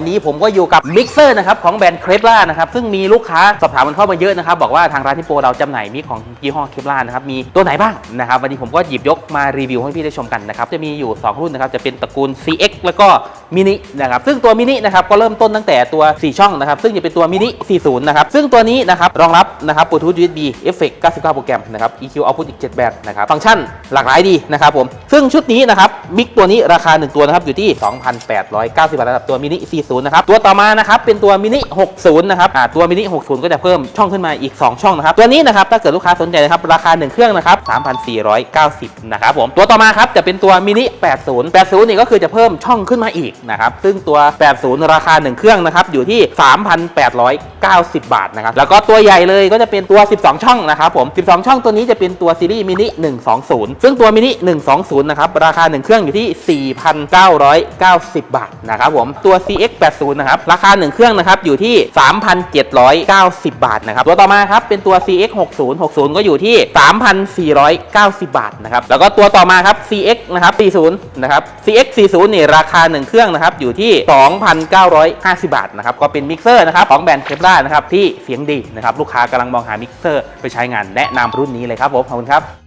วันนี้ผมก็อยู่กับมิกเซอร์นะครับของแบรนด์เครปล่านะครับซึ่งมีลูกค้าสอบถามมันเข้ามาเยอะนะครับบอกว่าทางร้านที่โปรเราจำหน่ายมิกของยี่ห้อเคปล่านะครับมีตัวไหนบ้างนะครับวันนี้ผมก็หยิบยกมารีวิวให้พี่ได้ชมกันนะครับจะมีอยู่ 2 รุ่นนะครับจะเป็นตระกูล CX แล้วก็ มินินะครับซึ่งตัวมินินะครับก็เริ่มต้นตั้งแต่ตัว 4 ช่องนะครับซึ่งจะเป็นตัวมินิ 40 นะครับซึ่งตัวนี้นะครับรองรับนะครับบลูทูธ USB เอฟเฟกต์99 โปรแกรมนะครับ EQ output อีก 7 แบบนะครับฟังก์ชันหลากหลายดีนะครับผมซึ่งชุดนี้นะครับมิกตัวนี้ราคา 1 ตัวนะครับอยู่ที่ 2,890 บาทระดับตัวมินิ 40 นะครับตัวต่อมานะครับเป็นตัวมินิ 60 นะครับอ่าตัวมินิ 60 ก็จะเพิ่มช่องขึ้นมาอีก 2 ช่องนะครับตัวนี้นะครับถ้าเกิดลูกค้าสนใจนะครับราคา 1 เครื่องนะครับ 3,490 นะครับผมตัวต่อมาครับจะเป็นตัวมินิ 80 80นี่ก็คือจะเพิ่มช่องขึ้นมาอีกนะครับซึ่งตัว 80 ราคา 1 เครื่องนะครับอยู่ที่ 90 บาทนะครับ แล้วก็ตัวใหญ่เลยก็จะเป็นตัว 12 ช่องนะครับผม 12 ช่องตัวนี้จะเป็นตัวซีรีส์มินิ120 ซึ่งตัวมินิ120 นะครับ ราคา 1 เครื่องอยู่ที่ 4,990 บาทนะครับผม ตัว CX 80 นะครับ ราคา 1 เครื่องนะครับอยู่ที่ 3,790 บาทนะครับ ตัวต่อมาครับเป็นตัว CX 60 60 ก็อยู่ที่ 3,490 บาทนะครับ แล้วก็ตัวต่อมาครับ CX นะครับ40 นะครับ CX 40 เนี่ยราคา 1 เครื่องนะครับอยู่ที่ 2,950 บาทนะครับ ก็เป็นมิกเซอร์นะครับของแบรนด์เคปลานะครับที่เสียงดีนะครับลูกค้ากำลังมองหามิกเซอร์ไปใช้งานแนะนำรุ่นนี้เลยครับผมขอบคุณครับ